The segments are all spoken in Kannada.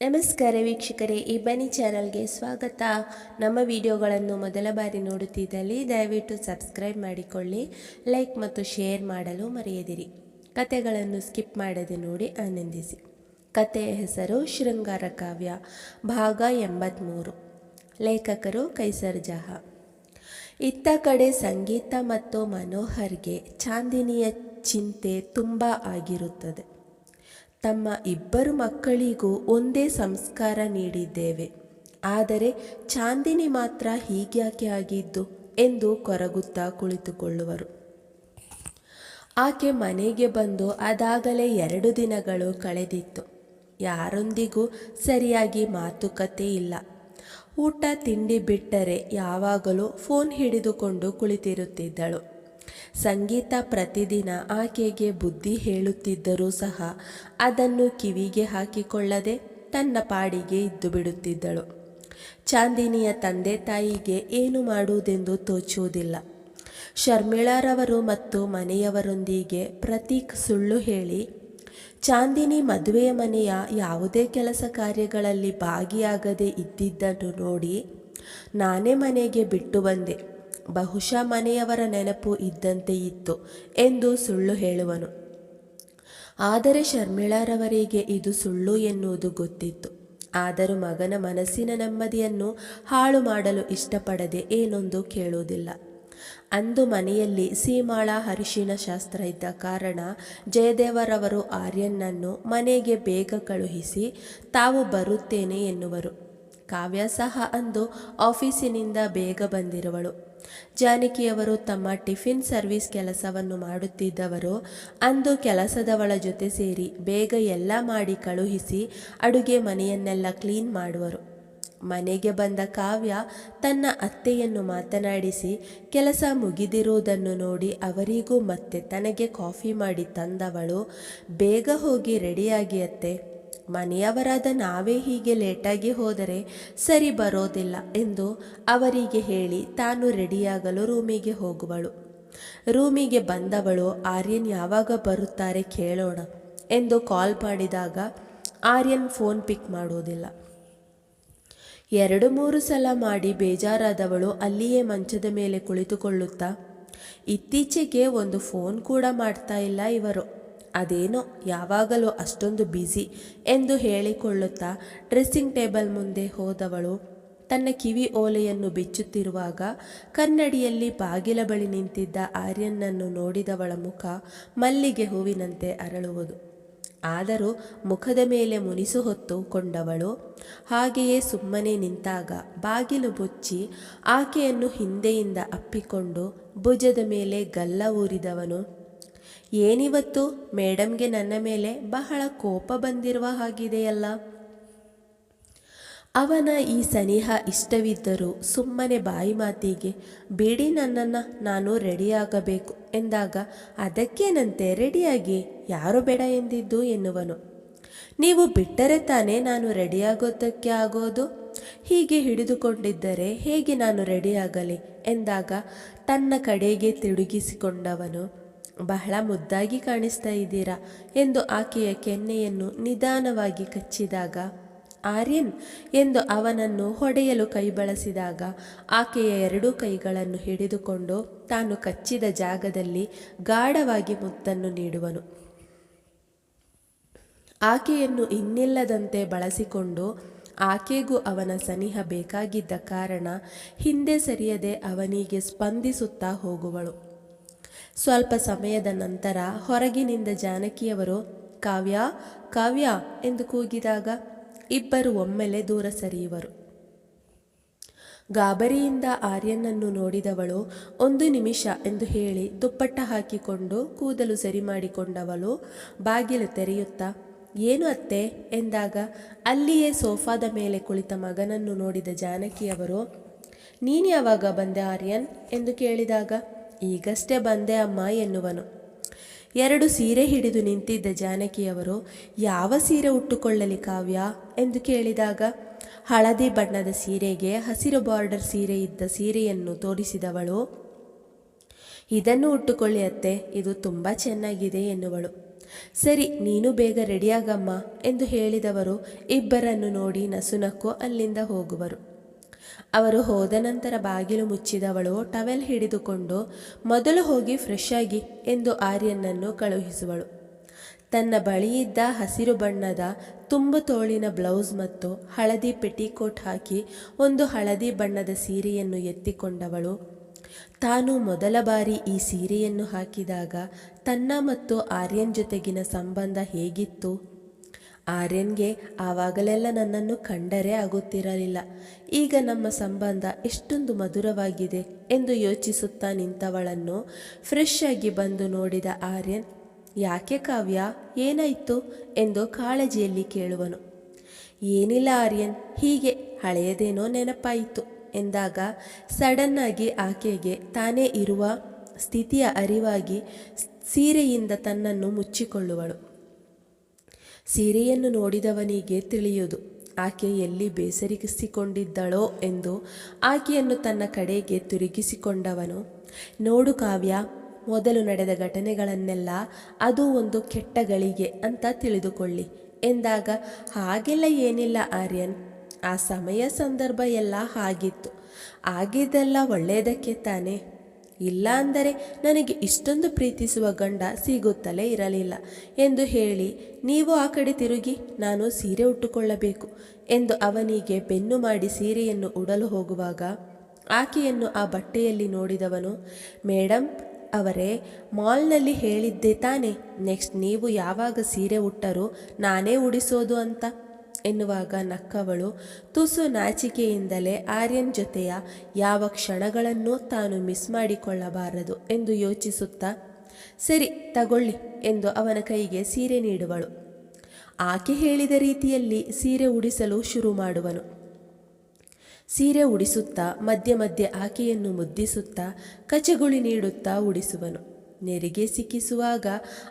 ನಮಸ್ಕಾರ ವೀಕ್ಷಕರೇ, ಈ ಬನ್ನಿ ಚಾನಲ್ಗೆ ಸ್ವಾಗತ. ನಮ್ಮ ವಿಡಿಯೋಗಳನ್ನು ಮೊದಲ ಬಾರಿ ನೋಡುತ್ತಿದ್ದಲ್ಲಿ ದಯವಿಟ್ಟು ಸಬ್ಸ್ಕ್ರೈಬ್ ಮಾಡಿಕೊಳ್ಳಿ, ಲೈಕ್ ಮತ್ತು ಶೇರ್ ಮಾಡಲು ಮರೆಯದಿರಿ. ಕತೆಗಳನ್ನು ಸ್ಕಿಪ್ ಮಾಡದೆ ನೋಡಿ ಆನಂದಿಸಿ. ಕತೆಯ ಹೆಸರು ಶೃಂಗಾರ ಕಾವ್ಯ, ಭಾಗ ಎಂಬತ್ತ್ಮೂರು ಲೇಖಕರು ಕೈಸರ್ ಜಹಾ. ಇತ್ತ ಕಡೆ ಸಂಗೀತ ಮತ್ತು ಮನೋಹರ್ಗೆ ಚಾಂದಿನಿಯ ಚಿಂತೆ ತುಂಬ ಆಗಿರುತ್ತದೆ. ತಮ್ಮ ಇಬ್ಬರು ಮಕ್ಕಳಿಗೂ ಒಂದೇ ಸಂಸ್ಕಾರ ನೀಡಿದ್ದೇವೆ. ಆದರೆ ಚಾಂದಿನಿ ಮಾತ್ರ ಹೀಗ್ಯಾಕೆ ಆಗಿದ್ದು ಎಂದು ಕೊರಗುತ್ತಾ ಕುಳಿತುಕೊಳ್ಳುವರು. ಆಕೆ ಮನೆಗೆ ಬಂದು ಅದಾಗಲೇ ಎರಡು ದಿನಗಳು ಕಳೆದಿತ್ತು. ಯಾರೊಂದಿಗೂ ಸರಿಯಾಗಿ ಮಾತುಕತೆ ಇಲ್ಲ. ಊಟ ತಿಂಡಿ ಬಿಟ್ಟರೆ ಯಾವಾಗಲೂ ಫೋನ್ ಹಿಡಿದುಕೊಂಡು ಕುಳಿತಿರುತ್ತಿದ್ದಳು. ಸಂಗೀತ ಪ್ರತಿದಿನ ಆಕೆಗೆ ಬುದ್ಧಿ ಹೇಳುತ್ತಿದ್ದರೂ ಸಹ ಅದನ್ನು ಕಿವಿಗೆ ಹಾಕಿಕೊಳ್ಳದೆ ತನ್ನ ಪಾಡಿಗೆ ಇದ್ದು ಬಿಡುತ್ತಿದ್ದಳು. ಚಾಂದಿನಿಯ ತಂದೆ ತಾಯಿಗೆ ಏನು ಮಾಡುವುದೆಂದು ತೋಚುವುದಿಲ್ಲ. ಶರ್ಮಿಳಾರವರು ಮತ್ತು ಮನೆಯವರೊಂದಿಗೆ ಪ್ರತೀಕ್ ಸುಳ್ಳು ಹೇಳಿ, ಚಾಂದಿನಿ ಮದುವೆಯ ಮನೆಯ ಯಾವುದೇ ಕೆಲಸ ಕಾರ್ಯಗಳಲ್ಲಿ ಭಾಗಿಯಾಗದೆ ಇದ್ದಿದ್ದನ್ನು ನೋಡಿ ನಾನೇ ಮನೆಗೆ ಬಿಟ್ಟು ಬಂದೆ. ಬಹುಶಃ ಮನೆಯವರ ನೆನಪು ಇದ್ದಂತೆ ಇತ್ತು ಎಂದು ಸುಳ್ಳು ಹೇಳುವನು. ಆದರೆ ಶರ್ಮಿಳಾರವರಿಗೆ ಇದು ಸುಳ್ಳು ಎನ್ನುವುದು ಗೊತ್ತಿತ್ತು. ಆದರೂ ಮಗನ ಮನಸ್ಸಿನ ನೆಮ್ಮದಿಯನ್ನು ಹಾಳು ಮಾಡಲು ಇಷ್ಟಪಡದೆ ಏನೊಂದು ಕೇಳುವುದಿಲ್ಲ. ಅಂದು ಮನೆಯಲ್ಲಿ ಸೀಮಾಳ ಹರಿಶಿನ ಶಾಸ್ತ್ರ ಇದ್ದ ಕಾರಣ ಜಯದೇವರವರು ಆರ್ಯನನ್ನು ಮನೆಗೆ ಬೇಗ ಕಳುಹಿಸಿ, ತಾವು ಬರುತ್ತೇನೆ ಎನ್ನುವರು. ಕಾವ್ಯ ಸಹ ಅಂದು ಆಫೀಸಿನಿಂದ ಬೇಗ ಬಂದಿರುವಳು. ಜಾನಕಿಯವರು ತಮ್ಮ ಟಿಫಿನ್ ಸರ್ವಿಸ್ ಕೆಲಸವನ್ನು ಮಾಡುತ್ತಿದ್ದವರು. ಅಂದು ಕೆಲಸದವಳ ಜೊತೆ ಸೇರಿ ಬೇಗ ಎಲ್ಲ ಮಾಡಿ ಕಳುಹಿಸಿ ಅಡುಗೆ ಮನೆಯನ್ನೆಲ್ಲ ಕ್ಲೀನ್ ಮಾಡುವರು. ಮನೆಗೆ ಬಂದ ಕಾವ್ಯ ತನ್ನ ಅತ್ತೆಯನ್ನು ಮಾತನಾಡಿಸಿ, ಕೆಲಸ ಮುಗಿದಿರುವುದನ್ನು ನೋಡಿ ಅವರಿಗೂ ಮತ್ತೆ ತನಗೆ ಕಾಫಿ ಮಾಡಿ ತಂದವಳು, ಬೇಗ ಹೋಗಿ ರೆಡಿಯಾಗಿ ಅತ್ತೆ. ಮನೆಯವರಾದ ನಾವೇ ಹೀಗೆ ಲೇಟಾಗಿ ಹೋದರೆ ಸರಿ ಬರೋದಿಲ್ಲ ಎಂದು ಅವರಿಗೆ ಹೇಳಿ ತಾನು ರೆಡಿಯಾಗಲು ರೂಮಿಗೆ ಹೋಗುವಳು. ರೂಮಿಗೆ ಬಂದವಳು, ಆರ್ಯನ್ ಯಾವಾಗ ಬರುತ್ತಾರೆ ಕೇಳೋಣ ಎಂದು ಕಾಲ್ ಮಾಡಿದಾಗ ಆರ್ಯನ್ ಫೋನ್ ಪಿಕ್ ಮಾಡುವುದಿಲ್ಲ ಎರಡು ಮೂರು ಸಲ ಮಾಡಿ ಬೇಜಾರಾದವಳು ಅಲ್ಲಿಯೇ ಮಂಚದ ಮೇಲೆ ಕುಳಿತುಕೊಳ್ಳುತ್ತಾ, ಇತ್ತೀಚೆಗೆ ಒಂದು ಫೋನ್ ಕೂಡ ಮಾಡ್ತಾ ಇಲ್ಲ ಇವರು. ಅದೇನೋ ಯಾವಾಗಲೂ ಅಷ್ಟೊಂದು ಬ್ಯುಸಿ ಎಂದು ಹೇಳಿಕೊಳ್ಳುತ್ತಾ ಡ್ರೆಸ್ಸಿಂಗ್ ಟೇಬಲ್ ಮುಂದೆ ಹೋದವಳು. ತನ್ನ ಕಿವಿ ಓಲೆಯನ್ನು ಬಿಚ್ಚುತ್ತಿರುವಾಗ ಕನ್ನಡಿಯಲ್ಲಿ ಬಾಗಿಲ ಬಳಿ ನಿಂತಿದ್ದ ಆರ್ಯನನ್ನು ನೋಡಿದವಳ ಮುಖ ಮಲ್ಲಿಗೆ ಹೂವಿನಂತೆ ಅರಳುವುದು. ಆದರೂ ಮುಖದ ಮೇಲೆ ಮುನಿಸು ಹೊತ್ತು ಕೊಂಡವಳು. ಹಾಗೆಯೇ ಸುಮ್ಮನೆ ನಿಂತಾಗ ಬಾಗಿಲು ಬುಚ್ಚಿ ಆಕೆಯನ್ನು ಹಿಂದೆಯಿಂದ ಅಪ್ಪಿಕೊಂಡು ಭುಜದ ಮೇಲೆ ಗಲ್ಲ ಊರಿದವನು. ಏನಿವತ್ತು? ಮೇಡಮ್ಗೆ ನನ್ನ ಮೇಲೆ ಬಹಳ ಕೋಪ ಬಂದಿರುವ ಹಾಗಿದೆಯಲ್ಲ. ಅವನ ಈ ಸನಿಹ ಇಷ್ಟವಿದ್ದರೂ ಸುಮ್ಮನೆ ಬಾಯಿ ಮಾತಿಗೆ, ಬಿಡಿ ನನ್ನನ್ನು, ನಾನು ರೆಡಿಯಾಗಬೇಕು ಎಂದಾಗ, ಅದಕ್ಕೇನಂತೆ ರೆಡಿಯಾಗಿ ಯಾರು ಬೇಡ ಎಂದಿದ್ದು? ಎನ್ನುವನು. ನೀವು ಬಿಟ್ಟರೆ ತಾನೇ ನಾನು ರೆಡಿಯಾಗೋದಕ್ಕೆ ಆಗೋದು? ಹೀಗೆ ಹಿಡಿದುಕೊಂಡಿದ್ದರೆ ಹೇಗೆ ನಾನು ರೆಡಿಯಾಗಲಿ ಎಂದಾಗ, ತನ್ನ ಕಡೆಗೆ ತಿರುಗಿಸಿಕೊಂಡವನು ಬಹಳ ಮುದ್ದಾಗಿ ಕಾಣಿಸ್ತಾ ಇದ್ದೀರಾ ಎಂದು ಆಕೆಯ ಕೆನ್ನೆಯನ್ನು ನಿಧಾನವಾಗಿ ಕಚ್ಚಿದಾಗ, ಆರ್ಯನ್ ಎಂದು ಅವನನ್ನು ಹೊಡೆಯಲು ಕೈ ಬಳಸಿದಾಗ ಆಕೆಯ ಎರಡೂ ಕೈಗಳನ್ನು ಹಿಡಿದುಕೊಂಡು ತಾನು ಕಚ್ಚಿದ ಜಾಗದಲ್ಲಿ ಗಾಢವಾಗಿ ಮುತ್ತನ್ನು ನೀಡುವನು. ಆಕೆಯನ್ನು ಇನ್ನಿಲ್ಲದಂತೆ ಬಳಸಿಕೊಂಡು ಆಕೆಗೂ ಅವನ ಸನಿಹ ಬೇಕಾಗಿದ್ದ ಕಾರಣ ಹಿಂದೆ ಸರಿಯದೆ ಅವನಿಗೆ ಸ್ಪಂದಿಸುತ್ತಾ ಹೋಗುವಳು. ಸ್ವಲ್ಪ ಸಮಯದ ನಂತರ ಹೊರಗಿನಿಂದ ಜಾನಕಿಯವರು, ಕಾವ್ಯ ಕಾವ್ಯ ಎಂದು ಕೂಗಿದಾಗ ಇಬ್ಬರು ಒಮ್ಮೆಲೆ ದೂರ ಸರಿಯುವರು. ಗಾಬರಿಯಿಂದ ಆರ್ಯನನ್ನು ನೋಡಿದವಳು, ಒಂದು ನಿಮಿಷ ಎಂದು ಹೇಳಿ ದುಪ್ಪಟ್ಟ ಹಾಕಿಕೊಂಡು ಕೂದಲು ಸರಿ ಮಾಡಿಕೊಂಡವಳು ಬಾಗಿಲು ತೆರೆಯುತ್ತಾ, ಏನು ಅತ್ತೆ? ಎಂದಾಗ ಅಲ್ಲಿಯೇ ಸೋಫಾದ ಮೇಲೆ ಕುಳಿತ ಮಗನನ್ನು ನೋಡಿದ ಜಾನಕಿಯವರು, ನೀನು ಯಾವಾಗ ಬಂದೆ ಆರ್ಯನ್? ಎಂದು ಕೇಳಿದಾಗ ಈಗಷ್ಟೇ ಬಂದೆ ಅಮ್ಮ ಎನ್ನುವನು. ಎರಡು ಸೀರೆ ಹಿಡಿದು ನಿಂತಿದ್ದ ಜಾನಕಿಯವರು, ಯಾವ ಸೀರೆ ಉಟ್ಟುಕೊಳ್ಳಲಿ ಕಾವ್ಯ? ಎಂದು ಕೇಳಿದಾಗ, ಹಳದಿ ಬಣ್ಣದ ಸೀರೆಗೆ ಹಸಿರು ಬಾರ್ಡರ್ ಸೀರೆ ಇದ್ದ ಸೀರೆಯನ್ನು ತೋರಿಸಿದವಳು, ಇದನ್ನು ಉಟ್ಟುಕೊಳ್ಳಿ ಅತ್ತೆ, ಇದು ತುಂಬ ಚೆನ್ನಾಗಿದೆ ಎನ್ನುವಳು. ಸರಿ, ನೀನು ಬೇಗ ರೆಡಿಯಾಗಮ್ಮ, ಎಂದು ಹೇಳಿದವರು, ಇಬ್ಬರನ್ನು ನೋಡಿ ನಸುನಕ್ಕು ಅಲ್ಲಿಂದ ಹೋಗುವರು. ಅವರು ಹೋದ ನಂತರ ಬಾಗಿಲು ಮುಚ್ಚಿದವಳು ಟವೆಲ್ ಹಿಡಿದುಕೊಂಡು, ಮೊದಲು ಹೋಗಿ ಫ್ರೆಶ್ ಆಗಿ ಎಂದು ಆರ್ಯನನ್ನು ಕಳುಹಿಸುವಳು. ತನ್ನ ಬಳಿಯಿದ್ದ ಹಸಿರು ಬಣ್ಣದ ತುಂಬು ತೋಳಿನ ಬ್ಲೌಸ್ ಮತ್ತು ಹಳದಿ ಪೆಟಿಕೋಟ್ ಹಾಕಿ ಒಂದು ಹಳದಿ ಬಣ್ಣದ ಸೀರೆಯನ್ನು ಎತ್ತಿಕೊಂಡವಳು. ತಾನು ಮೊದಲ ಬಾರಿ ಈ ಸೀರೆಯನ್ನು ಹಾಕಿದಾಗ ತನ್ನ ಮತ್ತು ಆರ್ಯನ್ ಜೊತೆಗಿನ ಸಂಬಂಧ ಹೇಗಿತ್ತು? ಆರ್ಯನ್ಗೆ ಆವಾಗಲೆಲ್ಲ ನನ್ನನ್ನು ಕಂಡರೆ ಆಗುತ್ತಿರಲಿಲ್ಲ. ಈಗ ನಮ್ಮ ಸಂಬಂಧ ಎಷ್ಟೊಂದು ಮಧುರವಾಗಿದೆ ಎಂದು ಯೋಚಿಸುತ್ತಾ ನಿಂತವಳನ್ನು ಫ್ರೆಶ್ ಆಗಿ ಬಂದು ನೋಡಿದ ಆರ್ಯನ್, ಯಾಕೆ ಕಾವ್ಯ, ಏನಾಯಿತು? ಎಂದು ಕಾಳಜಿಯಲ್ಲಿ ಕೇಳುವನು. ಏನಿಲ್ಲ ಆರ್ಯನ್, ಹೀಗೆ ಹಳೆಯದೇನೋ ನೆನಪಾಯಿತು, ಎಂದಾಗ ಸಡನ್ನಾಗಿ ಆಕೆಗೆ ತಾನೇ ಇರುವ ಸ್ಥಿತಿಯ ಅರಿವಾಗಿ ಸೀರೆಯಿಂದ ತನ್ನನ್ನು ಮುಚ್ಚಿಕೊಳ್ಳುವಳು. ಸೀರೆಯನ್ನು ನೋಡಿದವನಿಗೆ ತಿಳಿಯುವುದು, ಆಕೆ ಎಲ್ಲಿ ಬೇಸರಿಸಿಕೊಂಡಿದ್ದಳೋ ಎಂದು ಆಕೆಯನ್ನು ತನ್ನ ಕಡೆಗೆ ತಿರುಗಿಸಿಕೊಂಡವನು. ನೋಡು ಕಾವ್ಯ, ಮೊದಲು ನಡೆದ ಘಟನೆಗಳನ್ನೆಲ್ಲ ಅದು ಒಂದು ಕೆಟ್ಟ ಗಳಿಗೆ ಅಂತ ತಿಳಿದುಕೊಳ್ಳಿ ಎಂದಾಗ, ಹಾಗೆಲ್ಲ ಏನಿಲ್ಲ ಆರ್ಯನ್, ಆ ಸಮಯ ಸಂದರ್ಭ ಎಲ್ಲ ಹಾಗಿತ್ತು, ಆಗಿದ್ದೆಲ್ಲ ಒಳ್ಳೆಯದಕ್ಕೆ ತಾನೇ. ಇಲ್ಲ ಅಂದರೆ ನನಗೆ ಇಷ್ಟೊಂದು ಪ್ರೀತಿಸುವ ಗಂಡ ಸಿಗುತ್ತಲೇ ಇರಲಿಲ್ಲ ಎಂದು ಹೇಳಿ, ನೀವು ಆ ಕಡೆ ತಿರುಗಿ, ನಾನು ಸೀರೆ ಉಟ್ಟುಕೊಳ್ಳಬೇಕು ಎಂದು ಅವನಿಗೆ ಬೆನ್ನು ಮಾಡಿ ಸೀರೆಯನ್ನು ಉಡಲು ಹೋಗುವಾಗ ಆಕೆಯನ್ನು ಆ ಬಟ್ಟೆಯಲ್ಲಿ ನೋಡಿದವನು ಮೇಡಮ್ ಅವರೇ, ಮಾಲ್ನಲ್ಲಿ ಹೇಳಿದ್ದೆ ತಾನೆ, ನೆಕ್ಸ್ಟ್ ನೀವು ಯಾವಾಗ ಸೀರೆ ಉಟ್ಟರೂ ನಾನೇ ಉಡಿಸೋದು ಅಂತ. ಎನ್ನುವಾಗ ನಕ್ಕವಳು. ತುಸು ನಾಚಿಕೆಯಿಂದಲೇ ಆರ್ಯನ್ ಜೊತೆಯ ಯಾವ ಕ್ಷಣಗಳನ್ನು ತಾನು ಮಿಸ್ ಮಾಡಿಕೊಳ್ಳಬಾರದು ಎಂದು ಯೋಚಿಸುತ್ತಾ, ಸರಿ, ತಗೊಳ್ಳಿ ಎಂದು ಅವನ ಕೈಗೆ ಸೀರೆ ನೀಡುವಳು. ಆಕೆ ಹೇಳಿದ ರೀತಿಯಲ್ಲಿ ಸೀರೆ ಉಡಿಸಲು ಶುರು ಮಾಡುವನು. ಸೀರೆ ಉಡಿಸುತ್ತಾ, ಮಧ್ಯೆ ಮಧ್ಯೆ ಆಕೆಯನ್ನು ಮುದ್ದಿಸುತ್ತಾ, ಕಚಗುಳಿ ನೀಡುತ್ತಾ ಉಡಿಸುವನು. ನೆರಿಗೆ ಸಿಕ್ಕಿಸುವಾಗ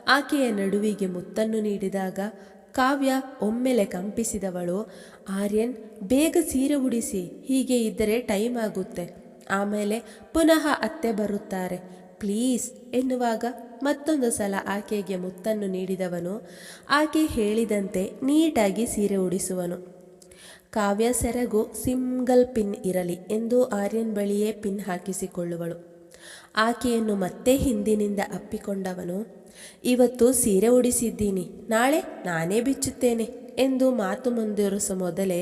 ಆಕೆಯ ನಡುವಿಗೆ ಮುತ್ತನ್ನು ನೀಡಿದಾಗ ಕಾವ್ಯ ಒಮ್ಮೆಲೆ ಕಂಪಿಸಿದವಳು. ಆರ್ಯನ್, ಬೇಗ ಸೀರೆ ಉಡಿಸಿ, ಹೀಗೆ ಇದ್ದರೆ ಟೈಮ್ ಆಗುತ್ತೆ. ಆಮೇಲೆ ಪುನಃ ಅತ್ತೆ ಬರುತ್ತಾರೆ. ಪ್ಲೀಸ್, ಎನ್ನುವಾಗ ಮತ್ತೊಂದು ಸಲ ಆಕೆಗೆ ಮುತ್ತನ್ನು ನೀಡಿದವನು. ಆಕೆ ಹೇಳಿದಂತೆ ನೀಟಾಗಿ ಸೀರೆ ಉಡಿಸುವನು. ಕಾವ್ಯ ಸೆರಗು ಸಿಂಗಲ್ ಪಿನ್ ಇರಲಿ ಎಂದು ಆರ್ಯನ್ ಬಳಿಯೇ ಪಿನ್ ಹಾಕಿಸಿಕೊಳ್ಳುವಳು. ಆಕೆಯನ್ನು ಮತ್ತೆ ಹಿಂದಿನಿಂದ ಅಪ್ಪಿಕೊಂಡವನು. ಇವತ್ತು ಸೀರೆ ಉಡಿಸಿದ್ದೀನಿ. ನಾಳೆ ನಾನೇ ಬಿಚ್ಚುತ್ತೇನೆ ಎಂದು ಮಾತು ಮುಂದಿರಿಸೋ ಮೊದಲೇ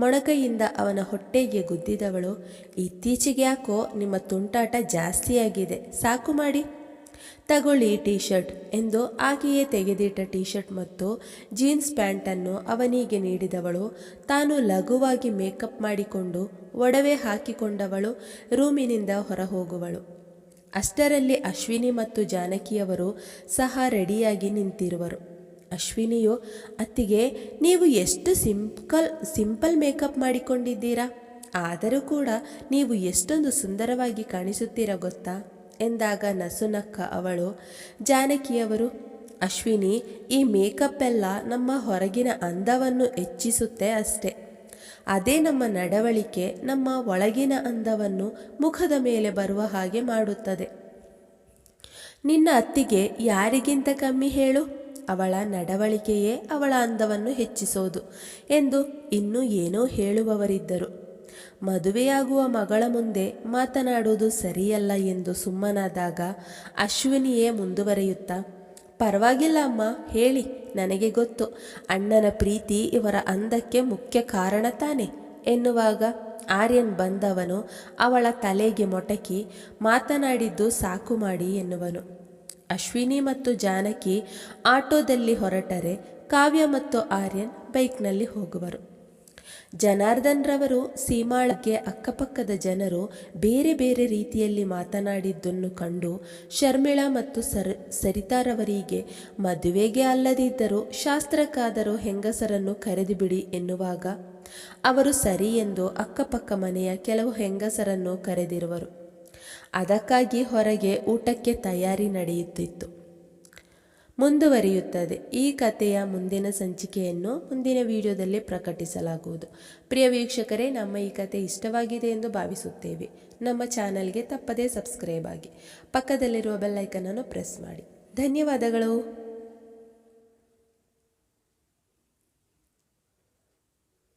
ಮೊಣಕೈಯಿಂದ ಅವನ ಹೊಟ್ಟೆಗೆ ಗುದ್ದಿದವಳು, ಇತ್ತೀಚೆಗೆ ಯಾಕೋ ನಿಮ್ಮ ತುಂಟಾಟ ಜಾಸ್ತಿಯಾಗಿದೆ ಸಾಕು ಮಾಡಿ. ತಗೊಳ್ಳಿ ಟೀ ಶರ್ಟ್ ಎಂದು ಆಕೆಯೇ ತೆಗೆದಿಟ್ಟ ಟೀ ಶರ್ಟ್ ಮತ್ತು ಜೀನ್ಸ್ ಪ್ಯಾಂಟನ್ನು ಅವನಿಗೆ ನೀಡಿದವಳು. ತಾನು ಲಘುವಾಗಿ ಮೇಕಪ್ ಮಾಡಿಕೊಂಡು ಒಡವೆ ಹಾಕಿಕೊಂಡವಳು, ರೂಮಿನಿಂದ ಹೊರ ಹೋಗುವಳು ಅಷ್ಟರಲ್ಲಿ ಅಶ್ವಿನಿ ಮತ್ತು ಜಾನಕಿಯವರು ಸಹ ರೆಡಿಯಾಗಿ ನಿಂತಿರುವರು. ಅಶ್ವಿನಿಯು, ಅತ್ತಿಗೆ, ನೀವು ಎಷ್ಟು ಸಿಂಪಲ್ ಸಿಂಪಲ್ ಮೇಕಪ್ ಮಾಡಿಕೊಂಡಿದ್ದೀರಾ? ಆದರೂ ಕೂಡ ನೀವು ಎಷ್ಟೊಂದು ಸುಂದರವಾಗಿ ಕಾಣಿಸುತ್ತೀರ ಗೊತ್ತಾ? ಎಂದಾಗ ನಸುನಕ್ಕ ಅವಳು, ಜಾನಕಿಯವರು, ಅಶ್ವಿನಿ, ಈ ಮೇಕಪ್ ಎಲ್ಲ ನಮ್ಮ ಹೊರಗಿನ ಅಂದವನ್ನು ಹೆಚ್ಚಿಸುತ್ತೆ ಅಷ್ಟೆ. ಅದೇ ನಮ್ಮ ನಡವಳಿಕೆ ನಮ್ಮ ಒಳಗಿನ ಅಂದವನ್ನು ಮುಖದ ಮೇಲೆ ಬರುವ ಹಾಗೆ ಮಾಡುತ್ತದೆ. ನಿನ್ನ ಅತ್ತಿಗೆ ಯಾರಿಗಿಂತ ಕಮ್ಮಿ ಹೇಳು? ಅವಳ ನಡವಳಿಕೆಯೇ ಅವಳ ಅಂದವನ್ನು ಹೆಚ್ಚಿಸೋದು ಎಂದು ಇನ್ನೂ ಏನೋ ಹೇಳುವವರಿದ್ದರು. ಮದುವೆಯಾಗುವ ಮಗಳ ಮುಂದೆ ಮಾತನಾಡುವುದು ಸರಿಯಲ್ಲ ಎಂದು ಸುಮ್ಮನಾದಾಗ ಅಶ್ವಿನಿಯೇ ಮುಂದುವರಿಯುತ್ತಾ ಪರವಾಗಿಲ್ಲ ಅಮ್ಮ, ಹೇಳಿ, ನನಗೆ ಗೊತ್ತು. ಅಣ್ಣನ ಪ್ರೀತಿ ಇವರ ಅಂದಕ್ಕೆ ಮುಖ್ಯ ಕಾರಣ ತಾನೆ ಎನ್ನುವಾಗ ಆರ್ಯನ್ ಬಂದವನು ಅವಳ ತಲೆಗೆ ಮೊಟಕಿ ಮಾತನಾಡಿದ್ದು ಸಾಕು ಮಾಡಿ ಎನ್ನುವನು. ಅಶ್ವಿನಿ ಮತ್ತು ಜಾನಕಿ ಆಟೋದಲ್ಲಿ ಹೊರಟರೆ ಕಾವ್ಯ ಮತ್ತು ಆರ್ಯನ್ ಬೈಕ್ನಲ್ಲಿ ಹೋಗುವರು. ಜನಾರ್ದನ್ ರವರು ಸೀಮಾಳಕ್ಕೆ ಅಕ್ಕಪಕ್ಕದ ಜನರು ಬೇರೆ ಬೇರೆ ರೀತಿಯಲ್ಲಿ ಮಾತನಾಡಿದ್ದನ್ನು ಕಂಡು ಶರ್ಮಿಳಾ ಮತ್ತು ಸರ್ ಸರಿತಾರವರಿಗೆ ಮದುವೆಗೆ ಅಲ್ಲದಿದ್ದರೂ ಶಾಸ್ತ್ರಕ್ಕಾದರೂ ಹೆಂಗಸರನ್ನು ಕರೆದುಬಿಡಿ ಎನ್ನುವಾಗ ಅವರು ಸರಿ ಎಂದು ಅಕ್ಕಪಕ್ಕ ಮನೆಯ ಕೆಲವು ಹೆಂಗಸರನ್ನು ಕರೆದಿರುವರು. ಅದಕ್ಕಾಗಿ ಹೊರಗೆ ಊಟಕ್ಕೆ ತಯಾರಿ ನಡೆಯುತ್ತಿತ್ತು. ಮುಂದುವರಿಯುತ್ತದೆ. ಈ ಕಥೆಯ ಮುಂದಿನ ಸಂಚಿಕೆಯನ್ನು ಮುಂದಿನ ವಿಡಿಯೋದಲ್ಲಿ ಪ್ರಕಟಿಸಲಾಗುವುದು. ಪ್ರಿಯ ವೀಕ್ಷಕರೇ, ನಮ್ಮ ಈ ಕತೆ ಇಷ್ಟವಾಗಿದೆ ಎಂದು ಭಾವಿಸುತ್ತೇವೆ. ನಮ್ಮ ಚಾನಲ್ಗೆ ತಪ್ಪದೇ ಸಬ್ಸ್ಕ್ರೈಬ್ ಆಗಿ. ಪಕ್ಕದಲ್ಲಿರುವ ಬೆಲ್ಲೈಕನನ್ನು ಪ್ರೆಸ್ ಮಾಡಿ. ಧನ್ಯವಾದಗಳು.